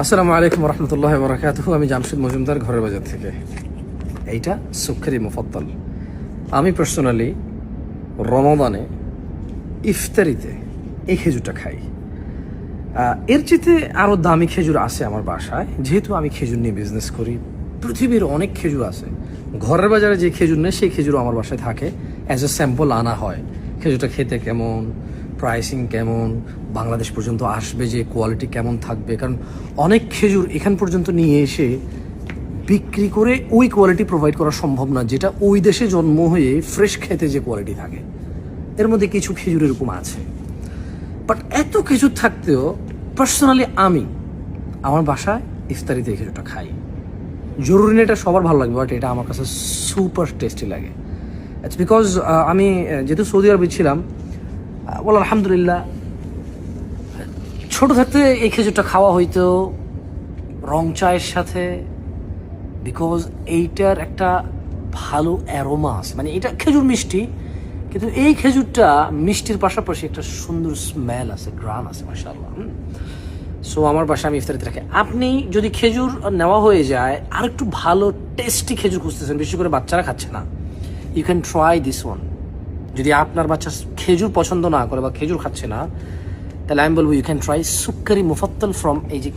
আসসালামু আলাইকুম রহমতুল্লাহ বরাকাত আমি জামশেদ মজুমদার ঘরের বাজার থেকে। এইটা সুখেরি মুফদ্দল। আমি পার্সোনালি রমদানে ইফতারিতে এই খেজুরটা খাই। এর চেয়ে আরও দামি খেজুর আছে আমার বাসায়। যেহেতু আমি খেজুর নিয়ে বিজনেস করি, পৃথিবীর অনেক খেজুর আছে। ঘরের বাজারে যে খেজুর নেই, সেই খেজুর আমার বাসায় থাকে। অ্যাজ এ স্যাম্পল আনা হয়। খেজুরটা খেতে কেমন? প্রাইসিং কেমন, বাংলাদেশ পর্যন্ত আসবে যে কোয়ালিটি কেমন থাকবে? কারণ অনেক খেজুর এখান পর্যন্ত নিয়ে এসে বিক্রি করে ওই কোয়ালিটি প্রোভাইড করা সম্ভব না, যেটা ওই দেশে জন্ম হয়ে ফ্রেশ খেতে যে কোয়ালিটি থাকে। এর মধ্যে কিছু খেজুর এরকম আছে। বাট এত খেজুর থাকতেও পার্সোনালি আমি আমার বাসায় ইফতারিতে এই খেজুরটা খাই। জরুরি না এটা সবার ভালো লাগবে বাট এটা আমার কাছে সুপার টেস্টি লাগে। ইটস বিকজ আমি যেহেতু সৌদি আরবে ছিলাম বল আলহামদুলিল্লাহ। ছোট থাকতে এই খেজুরটা খাওয়া হইতো রং চায়ের সাথে বিকজ এইটার একটা ভালো অ্যারোমা আছে। মানে এটা খেজুর মিষ্টি, কিন্তু এই খেজুরটা মিষ্টির পাশাপাশি একটা সুন্দর স্মেল আছে গ্রান আছে মাসাল্লাহ সো আমার বাসায় আমি ইফতারিতে রাখি। আপনি যদি খেজুর নেওয়া হয়ে যায় আর একটু ভালো টেস্টি খেজুর খুঁজতেছেন, বেশি করে বাচ্চারা খাচ্ছে না you can try this one যদি আপনার বাচ্চা খেজুর পছন্দ না করে বা খেজুর খাচ্ছে না, তাহলে আমি বলব ইউ ক্যান ট্রাই সুক্কারি মুফাত্তল ফ্রম এই যে